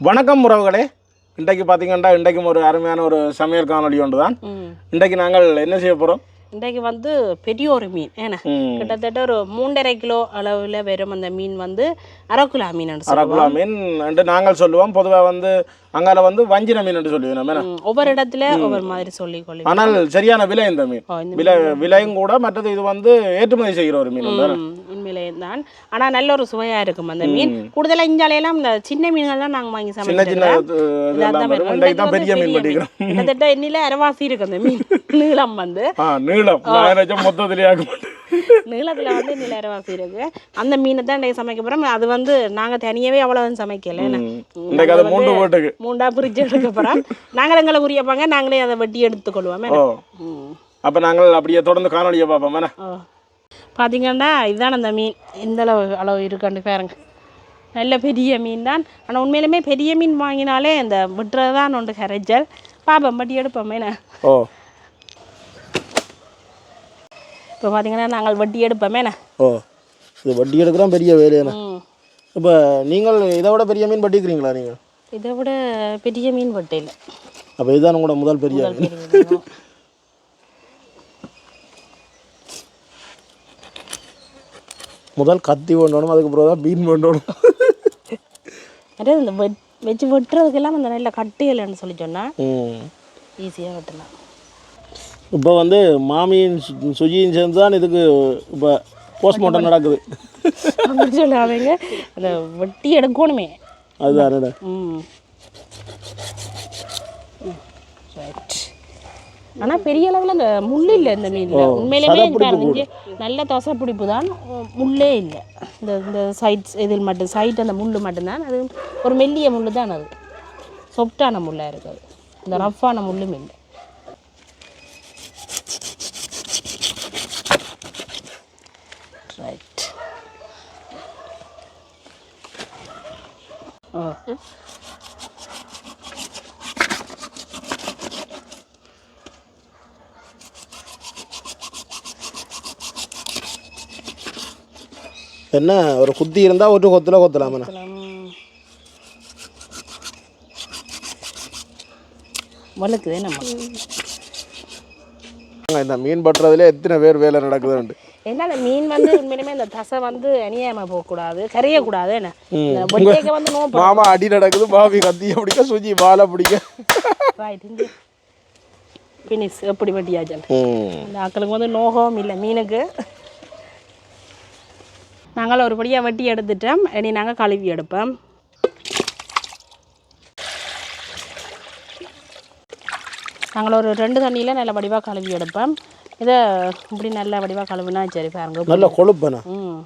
வணக்கம் உறவுகளே. இன்றைக்கு பார்த்தீங்கன்னா இன்றைக்கும் ஒரு அருமையான ஒரு சமையல் காணொளி ஒன்று தான் இன்றைக்கு நாங்கள் என்ன செய்ய போகிறோம் இன்றைக்கு வந்து பெரிய ஒரு மீன் ஏன்னா. கிட்டத்தட்ட ஒரு மூன்றரை கிலோ அளவில் வரும் அந்த மீன் வந்து அரக்குலா மீன் அரக்குலா மீன் என்று நாங்கள் சொல்லுவோம். பொதுவாக வந்து அங்கால வந்து வஞ்சிர மீன் என்று நம்ம என்ன? ஒவ்வொரு இடத்துல ஒவ்வொரு மாதிரி சொல்லி ஆனால் சரியான விலை இந்த மீன். விலை விலையும் கூட மற்றது இது வந்து ஏற்றுமதி செய்கிற ஒரு மீன் உண்மையிலே தான். ஆனால் நல்ல ஒரு சுவையாக இருக்கும் அந்த மீன். கூடுதலாக இஞ்சாலையெல்லாம் இந்த சின்ன மீன்கள்லாம் நாங்கள் வாங்கி சின்ன சின்ன சமைச்சிருக்கோம் பெரிய மீன் பண்ணிக்கிறோம் கிட்டத்தட்ட என்னில அரைவாசி இருக்கு அந்த மீன். நீளம் வந்து. நீளம். மொத்தத்திலே ஆக மாட்டேன் நீளத்தில் வந்து நில அரைவாசி இருக்கு அந்த மீனை தான் சமைக்க போகிறோம் அது வந்து நாங்கள் தனியாகவே அவ்வளோ சமைக்கல? இன்றைக்கு அது மூன்று போட்டுக்கு. மூண்டா பிரிச்சு எடுக்க போகிறோம் நாங்கள் எங்களை உரியப்பாங்க நாங்களே அதை வெட்டி எடுத்துக்கொள்வோம். அப்போ நாங்கள் அப்படியே தொடர்ந்து காணொலியை பார்ப்போம். பார்த்தீங்கன்னா இதுதான் அந்த மீன். எந்த அளவு அளவு இருக்குன்னு பாருங்க. நல்ல பெரிய மீன் தான் ஆனால் உண்மையிலுமே பெரிய மீன் வாங்கினாலே இந்த விட்டுறது தான் ஒன்று கரைச்சல். பாப்போம் பட்டி எடுப்போம். என்ன? ஓ. இப்போ பார்த்தீங்கன்னா நாங்கள் வட்டி எடுப்போம் என்ன ஓ இது வட்டி எடுக்கிறோம் பெரிய வேலையான ம். இப்போ நீங்கள் இதை விட பெரிய மீன் பட்டிக்கிறீங்களா நீங்கள்? இதை விட பெரிய மீன் வட்டை இல்லை. அப்போ இதுதான் உங்களோட முதல் பெரிய மீன். முதல் கத்தி வேண்டணும் அதுக்கப்புறம் தான் மீன் வேண்டணும் அதே இந்த வச்சு வெட்டுறதுக்கெல்லாம் அந்த நல்ல கட்டியலைன்னு சொல்லி சொன்னால் ஈஸியாக வெட்டலாம். இப்போ வந்து மாமியும் சு- சுஜியும் சேர்ந்து தான் இதுக்கு இப்போ போஸ்ட்மார்ட்டம் நடக்குது. அப்படி சொல்லாதீங்க. அந்த வெட்டி எடுக்கணுமே. அதுதான் ம். ரைட் ஆனால் பெரிய அளவில் அந்த முள் இல்லை இந்த மீனில். உண்மையிலேயே பாருங்க நல்ல தசை பிடிப்பு தான். முள்ளே இல்லை. இந்த இந்த சைட்ஸ் இதில் மட்டும் சைட் அந்த முள் மட்டும்தான். அது ஒரு மெல்லிய முள் தான் அது. சொப்டான முள்ளாக இருக்குது. இந்த ரஃப்பான முள்ளும் இல்லை ரைட் ஓ என்ன ஒரு குத்தி இருந்தால் ஒரு கொத்தில் கொத்தலாமண்ணா ம். வழுக்குதே நம்ம இந்த மீன் பட்டுறதுல எத்தனை பேர் வேலை நடக்குதுன்ட்டு. என்ன அந்த மீன் வந்து உண்மையிலுமே இந்த தசை வந்து அநியாயமா போகக்கூடாது கரையக்கூடாது என்ன? வந்து நோ மாமா அடி நடக்குது மாமி கத்தியை பிடிக்க சுஜி வாழை பிடிக்க. ரைட் இங்கே ஃபினிஷ் எப்படி வெட்டியாச்சல் ம். இந்த ஆக்களுக்கு வந்து நோகம் இல்லை மீனுக்கு. நாங்கள் ஒரு படியாக வெட்டி எடுத்துட்டோம். இனி நாங்கள் கழுவி எடுப்போம். நாங்கள் ஒரு ரெண்டு தண்ணியில் நல்ல வடிவாக கழுவி எடுப்போம். இதை இப்படி நல்ல வடிவாக கழுவினா சரி பாருங்க. நல்ல கொழுப்பண்ணா. ம்.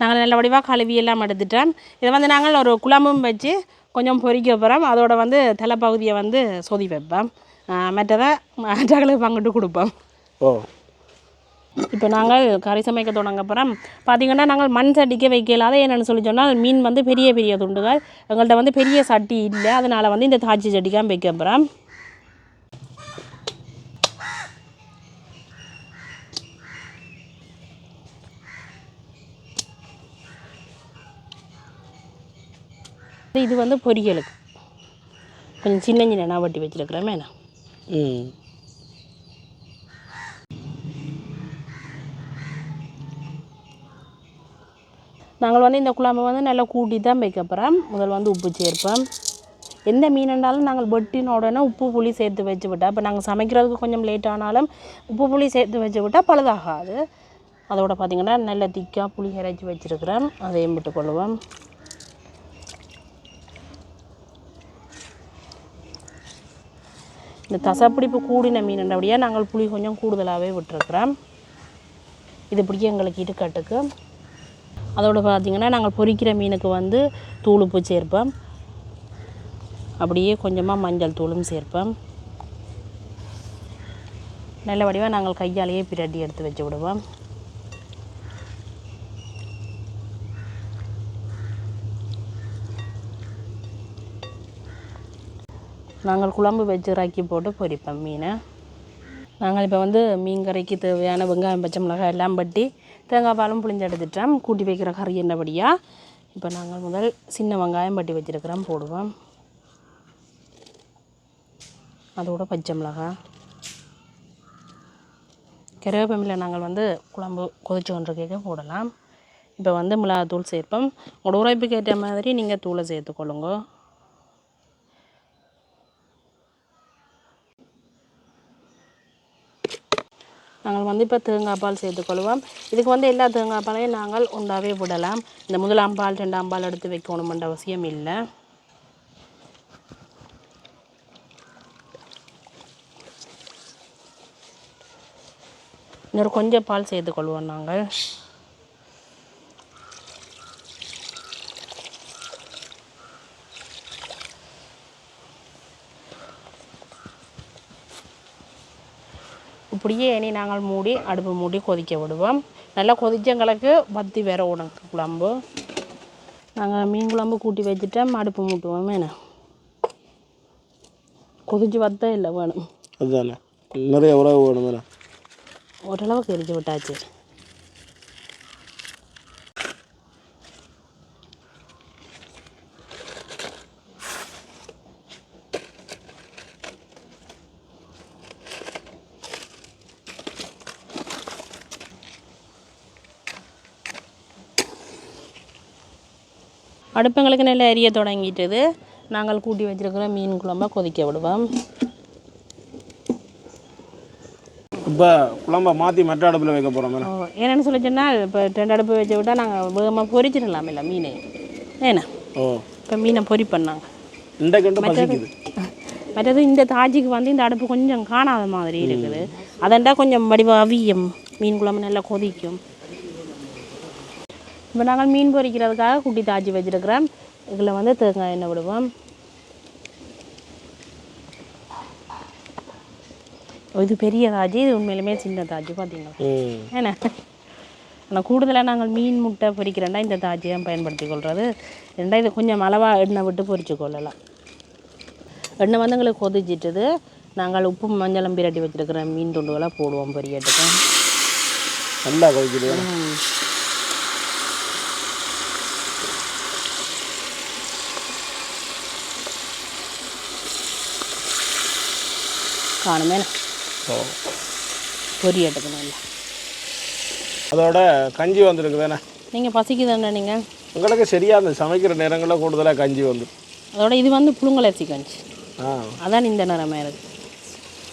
நாங்கள் நல்ல வடிவாக கழுவி எல்லாம் எடுத்துட்டோம். இதை வந்து நாங்கள் ஒரு குழம்பும் வச்சு கொஞ்சம் பொரிக்க போகிறோம் அதோட வந்து தலைப்பகுதியை வந்து சொதி வைப்போம். மற்றதை மற்றவர்களுக்கு பங்கிட்டு கொடுப்போம் ஓ இப்போ நாங்கள் கறி சமைக்க தொடங்க போகிறோம் பார்த்தீங்கன்னா நாங்கள் மண் சட்டிக்க வைக்கலாத என்னென்னு சொல்லி சொன்னால் மீன் வந்து பெரிய பெரிய துண்டுகள் எங்கள்கிட்ட வந்து பெரிய சட்டி இல்லை அதனால் வந்து இந்த தாச்சி சட்டிக்காக வைக்க இது வந்து பொரியலுக்கு கொஞ்சம் சின்ன சின்ன நான் வட்டி வச்சுருக்கிறேன் மேனா ம் நாங்கள் வந்து இந்த குழம்பு வந்து நல்லா கூட்டி தான் வைக்க போகிறோம் முதல் வந்து உப்பு சேர்ப்போம். எந்த மீன் இருந்தாலும் நாங்கள் வெட்டின உடனே உப்பு புளி சேர்த்து வச்சு விட்டா இப்போ நாங்கள் சமைக்கிறதுக்கு கொஞ்சம் லேட் ஆனாலும் உப்பு புளி சேர்த்து வச்சு விட்டால் பழுதாகாது. அதோட பார்த்திங்கன்னா நல்ல திக்காக புளி இறைச்சி வச்சுருக்கிறேன் அதையும் விட்டுக்கொள்வோம் இந்த தசப்பிடிப்பு கூடின மீனுன்றபடியாக நாங்கள் புளி கொஞ்சம் கூடுதலாகவே விட்டுருக்குறோம். இது இப்படியே எங்களுக்கு இடுக்கட்டுக்கு. அதோடு பார்த்திங்கன்னா நாங்கள் பொரிக்கிற மீனுக்கு வந்து தூளுப்பு சேர்ப்போம். அப்படியே கொஞ்சமாக மஞ்சள் தூளும் சேர்ப்போம். நல்ல வடிவாக நாங்கள் கையாலேயே பிரட்டி எடுத்து வச்சு விடுவோம். நாங்கள் குழம்பு வச்சு இறக்கி போட்டு பொரிப்போம் மீனை. நாங்கள் இப்போ வந்து மீன் கறிக்கு தேவையான வெங்காயம் பச்சை மிளகாய் எல்லாம் பட்டி தேங்காய் பாலும் புளிஞ்சு எடுத்துட்டோம். கூட்டி வைக்கிற கறி என்னபடியாக இப்போ நாங்கள் முதல் சின்ன வெங்காயம் பட்டி வச்சுருக்கிறோம் போடுவோம். அதோட பச்சை மிளகாய். கருவேப்பிலை நாங்கள் வந்து குழம்பு கொதிச்சு கொண்டிருக்க போடலாம். இப்போ வந்து மிளகாத்தூள் சேர்ப்போம். உங்களோட உரைப்புக்கு ஏற்ற மாதிரி நீங்கள் தூளை சேர்த்துக்கொள்ளுங்க. நாங்கள் வந்து இப்போ தேங்காய் பால் சேர்த்துக்கொள்வோம் இதுக்கு வந்து எல்லா தேங்காய் பாலையும் நாங்கள் உண்டாவே விடலாம். இந்த முதலாம் பால் ரெண்டாம் பால் எடுத்து வைக்கணுமென்ற அவசியம் இல்லை. இன்னொரு கொஞ்சம் பால் சேர்த்துக்கொள்வோம் நாங்கள். இப்படியே இனி நாங்கள் மூடி அடுப்பு மூடி கொதிக்க விடுவோம். நல்லா கொதிச்சங்களுக்கு பத்தி வேற உனக்கு குழம்பு. நாங்கள் மீன் குழம்பு கூட்டி வச்சுட்டோம் அடுப்பு மூட்டுவோம் என்ன? கொதிச்சு வத்த இல்லை வேணும். அதுதானே நிறைய உறவு வேணும் ஓரளவுக்கு எரிஞ்சு விட்டாச்சு. அடுப்புங்களுக்கு நல்லா எரிய தொடங்கிட்டது. நாங்கள் கூட்டி வச்சிருக்கிற மீன் குழம்ப கொதிக்க விடுவோம். இப்போ குழம்ப மாற்றி மற்ற அடுப்பில் வைக்க போகிறோம் மேடம். என்னன்னு சொல்லி சொன்னால் இப்போ ரெண்டு அடுப்பு வச்சு விட்டால் நாங்கள் வேகமாக பொரிச்சிடலாம் இல்லை மீன். ஏண்ணா ஓ. இப்போ மீனை பொரி பண்ணாங்க. இன்றைக்கு பசிக்குது. மற்றது இந்த தாஜிக்கு வந்து இந்த அடுப்பு கொஞ்சம் காணாத மாதிரி இருக்குது. அதண்டா கொஞ்சம் வடிவ அவியும். மீன் குழம்பு நல்லா கொதிக்கும். இப்போ நாங்கள் மீன் பொரிக்கிறதுக்காக குட்டி தாஜி வச்சிருக்கிறோம். இதில் வந்து தேங்காய் எண்ணெய் விடுவோம் இது பெரிய தாஜி இது உண்மையிலுமே சின்ன தாஜி பார்த்தீங்களா? ஏன்னா ஆனால் கூடுதலாக நாங்கள் மீன் முட்டை பொரிக்கிறேன்டா இந்த தாஜியை பயன்படுத்தி கொள்வது ரெண்டா இது கொஞ்சம் அளவாக எண்ணெய் விட்டு பொரிச்சு கொள்ளலாம். எண்ணெய் வந்து எங்களுக்கு கொதிச்சிட்டுது. நாங்கள் உப்பு மஞ்சளும் பிரட்டி வச்சிருக்கிற மீன் துண்டுகளை போடுவோம் பொரியட்டுக்கு நல்லா கொதிக்குது. காணுமே ஓ. பொரியட்டுக்கு நல்லா அதோட கஞ்சி வந்திருக்கு தானே நீங்கள் பசிக்குதுண்ணா நீங்கள் உங்களுக்கு சரியாக அந்த சமைக்கிற நேரங்களில் கூடுதலாக கஞ்சி வந்துடும் அதோட இது வந்து புழுங்கலரிசி கஞ்சி. ஆ. அதான் இந்த நிறமே இருக்கு.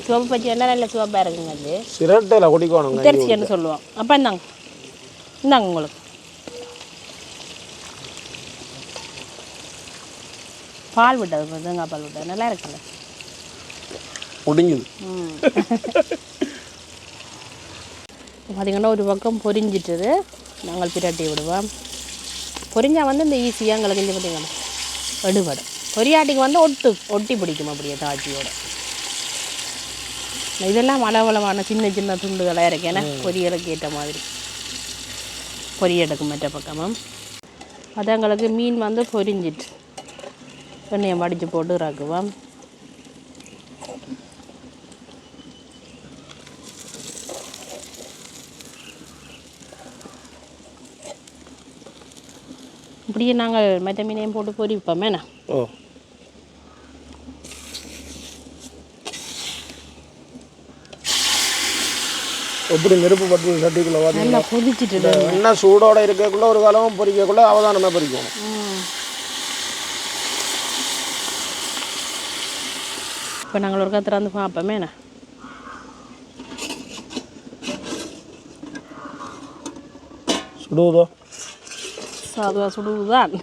சிவப்பு பச்சை என்ன நல்ல சிவப்பாக இருக்குங்க அது. சிரட்டையில் குடிக்கணும் கஞ்சி உத்தரிசின்னு சொல்லுவோம். அப்போ இந்தாங்க. இந்தாங்க உங்களுக்கு. பால் விட்டது தேங்காய் பால் விட்டது. நல்லா இருக்குல்ல? ம் பார்த்திங்கன்னா ஒரு பக்கம் பொரிஞ்சிட்டது நாங்கள் பிரட்டி விடுவோம் பொரிஞ்சா வந்து இந்த ஈஸியாக எங்களுக்கு இந்த பார்த்தீங்கன்னா எடுபடும் பொரியாட்டிக்கு வந்து ஒட்டு ஒட்டி பிடிக்கும் அப்படியே தாச்சியோட இதெல்லாம் அளவளவான சின்ன சின்ன துண்டுகளாக இருக்கேன்னா பொரியலுக்கு ஏற்ற மாதிரி பொரியலுக்கு மற்ற பக்கமும் அது எங்களுக்கு மீன் வந்து பொரிஞ்சிட்டு எண்ணெயை வடித்து போட்டு இறக்குவோம் இப்படியே நாங்கள் மற்ற மீனையும் போட்டு பொரிப்போமே என்ன? ஓ. எப்படி நெருப்பு பட்டு சட்டிக்குள்ள நல்லா பார்த்தீங்களா கொதிச்சிட்டு எண்ணெய் சூடோட இருக்கக்குள்ள ஒரு காலமும் பொரிக்கக்குள்ள அவதானமாக பொரிக்கணும் இப்போ நாங்கள் ஒரு திறந்து பார்ப்போமே என்ன? சுடுவதோ? சாதுவாக சுடுவுதான்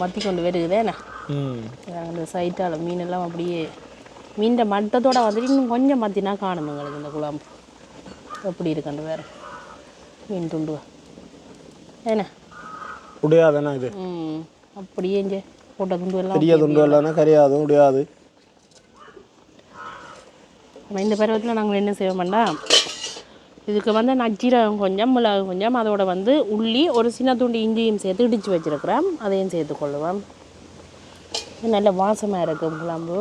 மத்தி கொண்டு வருகுதே என்ன? ம். நாங்கள் இந்த சைட்டால் மீனெல்லாம் அப்படியே மீன் மட்டத்தோட வந்துட்டு இன்னும் கொஞ்சம் மத்தினா காணும் எங்களுக்கு இந்த குழம்பு. எப்படி இருக்குன்னு வேறு. மீன் துண்டு என்ன? முடியாதுண்ணா இது. ம் அப்படியே இங்கே போட்ட துண்டு எல்லாம் பெரிய துண்டு இல்லைன்னா கரியாது முடியாது இந்த பருவத்தில் நாங்கள் என்ன செய்வோம்னா இதுக்கு வந்து நஜீரகம் கொஞ்சம் மிளகு கொஞ்சம் அதோட வந்து உள்ளி ஒரு சின்ன துண்டு இஞ்சியும் சேர்த்து இடித்து வச்சுருக்கிறேன். அதையும் சேர்த்து கொள்ளுவேன். நல்ல வாசமாக இருக்கும் குழம்பு.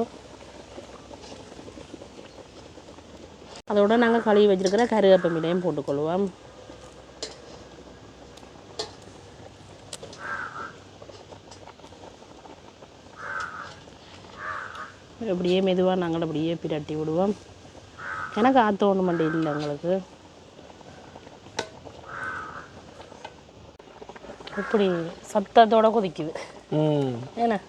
அதோட நாங்கள் கழுவி வச்சுருக்கிற கருவேப்பமிலையும் போட்டுக்கொள்வோம் அப்படியே மெதுவாக நாங்கள் அப்படியே பிரட்டி விடுவோம். எனக்கு ஆற்ற ஒன்று மட்டும் இல்லை உங்களுக்கு. இப்படி சத்தத்தோட கொதிக்குது. ம். ஏன்னா?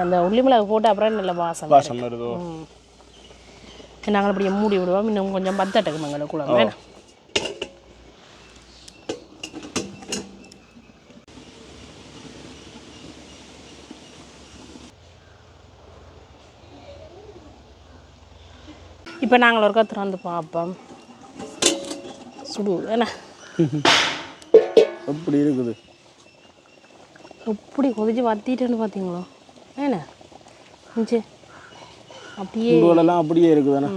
அந்த உள்ளி மிளகு போட்டு அப்புறம் நல்ல வாசம் வாசம் வருதோ? நாங்கள் அப்படியே மூடி விடுவோம். இன்னும் கொஞ்சம் பத்தட்டுக்கு மங்கள குழம்பு வேணா. இப்போ நாங்கள் ஒருக்கா திறந்து பார்ப்போம். சுடு ஏன்னா? எப்படி இருக்குது. எப்படி கொதிச்சு வத்திட்டேன்னு பார்த்தீங்களோ ஏண்ணே அப்படியே துண்டுகளெல்லாம் அப்படியே இருக்குதானே?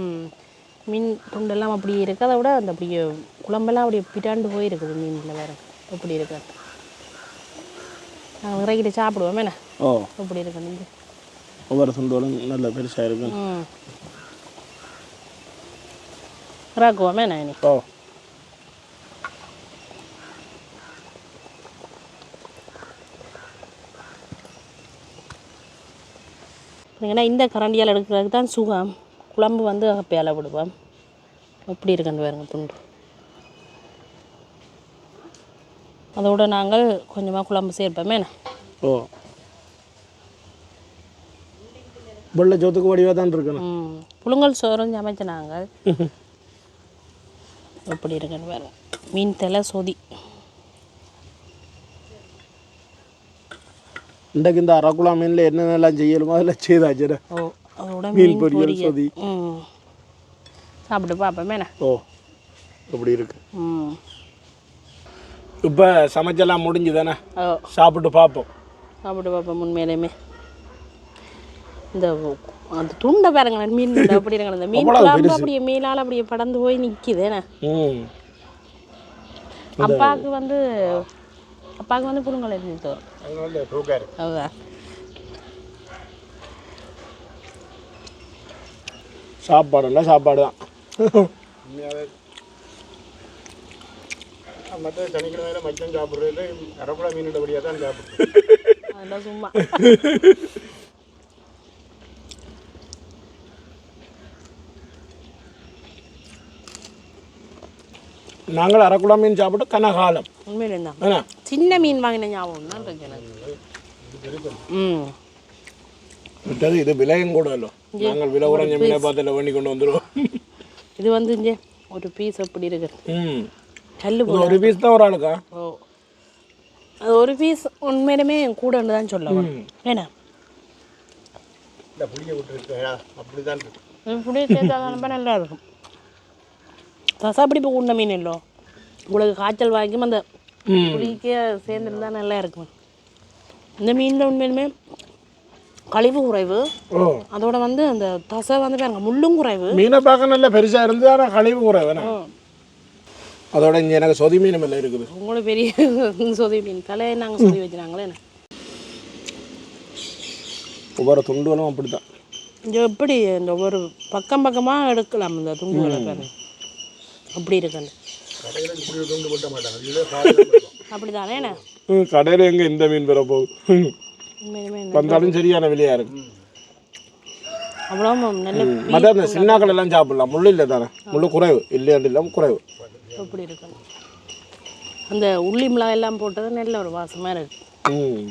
மீன் துண்டெல்லாம் அப்படியே இருக்குது அதை விட அந்த அப்படியே குழம்பெல்லாம் அப்படியே பிட்டாண்டு போயிருக்குது மீனில் வேறு. எப்படி இருக்கு? நாங்கள் இறக்கிட்டு சாப்பிடுவோம். என்ன? ஓ. எப்படி இருக்கு நீங்கள் ஒவ்வொரு துண்டுகளும் நல்ல பெருசாக இருக்கு. ம். இறக்குவோமே. நான் இனி? ஓ. ஏன்னா இந்த கரண்டியால் எடுக்கிறதுக்கு தான் சுகம் குழம்பு வந்து அகப்பையால் விடுவோம் எப்படி இருக்குன்னு பாருங்க துண்டு அதோட நாங்கள் கொஞ்சமாக குழம்பு சேர்ப்போமே. ஓ. வெள்ளை சோத்துக்கு வடிவாக தான் இருக்கணும். புழுங்கல் சோறும் சமைச்ச நாங்கள். எப்படி இருக்குன்னு பாருங்க. மீன் தலை சொதி. இன்றைக்கு இந்த அரக்குழா மீனில் என்னென்னலாம் செய்யலுமோ அதெல்லாம் செய்தாச்சு ஓ அதோட மீன் பொரியல் சொதி சாப்பிட்டு பார்ப்போமே ஓ அப்படி இருக்கு ம் இப்போ சமைச்செல்லாம் முடிஞ்சு தானே ஓ சாப்பிட்டு பார்ப்போம் சாப்பிட்டு பார்ப்போம் உண்மையிலேயுமே இந்த அந்த துண்டை பாருங்களேன் மீன் அப்படி இருங்க இந்த மீன் அப்படியே மீனால் அப்படியே படந்து போய் நிற்கிது என்ன ம் அப்பாவுக்கு வந்து அப்பாவுக்கு வந்து புழுங்கல் இருந்தது அதுதான் சாப்பாடுன்னா சாப்பாடு தான் மற்ற சனிக்கிழமையில மச்சம் சாப்பிட்றது அரப்புழா மீனுடைய தான் சாப்பிடுறோம் அதெல்லாம் சும்மா. நாங்கள் அரக்குழா மீன் சாப்பிட்டு கனகாலம். உண்மையிலே சின்ன மீன் வாங்கின ஞாபகம் தான் இருக்கு எனக்கு. ம். விட்டது இது விலையும் கூட இல்லை. நாங்கள் விலை குறைஞ்ச மீனை பார்த்துல பண்ணி கொண்டு வந்துடுவோம் இது வந்து இங்கே ஒரு பீஸ் அப்படி இருக்குது? ம். இது ஒரு பீஸ் தான் ஒரு ஆளுக்கா? ஓ. அது ஒரு பீஸ் உண்மையிலுமே கூடன்னு தான் சொல்லலாம் ஏன்னா இந்த புளியை விட்டுருக்கா அப்படி தான் இருக்கு இப்படியே சேர்த்தா நல்லா இருக்கும். ரசாப்பிடி இப்போ உண்ண மீன் இல்லை? உங்களுக்கு காய்ச்சல் வாங்கியும் அந்த புளிக்கே சேர்ந்துருந்தா நல்லா இருக்கும். இந்த மீனில் உண்மையிலுமே கழிவு குறைவு. அதோட வந்து அந்த தசை வந்து பாருங்க முள்ளும் குறைவு. மீனை பார்க்க நல்ல பெருசாக இருந்து ஆனால் கழிவு வேணாம் அதோட இங்கே எனக்கு சொதி மீன் எல்லாம் இருக்குது. உங்களுக்கு பெரிய சொதி மீன். தலையை நாங்கள் சொல்லி வச்சுனாங்களே ஒவ்வொரு துண்டுகளும் அப்படி தான் இங்கே எப்படி இந்த ஒரு பக்கம் பக்கமாக எடுக்கலாம் இந்த துண்டுகளை பாருங்க. அப்படி போடுவோம். அப்படி தானே என்ன கடையில் எங்கே இந்த மீன் பெற உண்மையிலுமே வந்தாலும் சரியான விலையாக இருக்கு. அவ்வளோ நல்ல மற்ற இந்த சின்னாக்கள் எல்லாம் சாப்பிடலாம். முள் இல்லை தானே? முள் குறைவு. இல்லையாண்டு இல்லாமல் குறைவு. அப்படி இருக்கணும். அந்த உள்ளி மிளகாய் எல்லாம் போட்டது நல்ல ஒரு வாசமாக இருக்கு. ம்.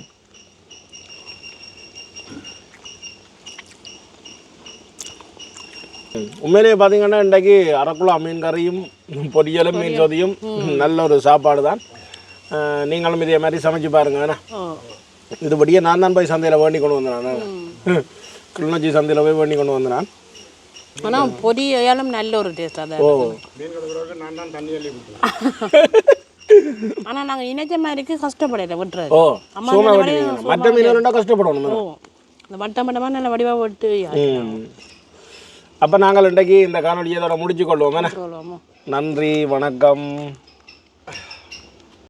உண்மையிலேயே பார்த்தீங்கன்னா இன்றைக்கு அரக்குழா மீன் கறியும் பொரியலும் மீன் சொதியும் நல்ல ஒரு சாப்பாடு தான். நீங்களும் இதே மாதிரி சமைச்சு பாருங்க இதுபடியே நான் தான் போய் சந்தையில் வேண்டி கொண்டு வந்தேன் கிளிநொச்சி சந்தையில் போய் வேண்டி கொண்டு வந்தேன் ஆனால் பொரியாலும் நல்ல ஒரு டேஸ்ட்டாக தான் ஓ. இருக்கும் மீன் கழுவுறதுக்கு நான் தான் தண்ணி அள்ளி ஊற்றுவேன் ஆனால் நாங்கள் இணைச்ச மாதிரிக்கு கஷ்டப்படல விட்டுறது மற்ற மீன் கஷ்டப்படணும். இந்த வட்டம் வட்டமாக நல்ல வடிவாக விட்டு அப்போ நாங்கள் இன்றைக்கு இந்த காணொலியை இதோட முடிச்சு கொள்வோம் நன்றி வணக்கம்.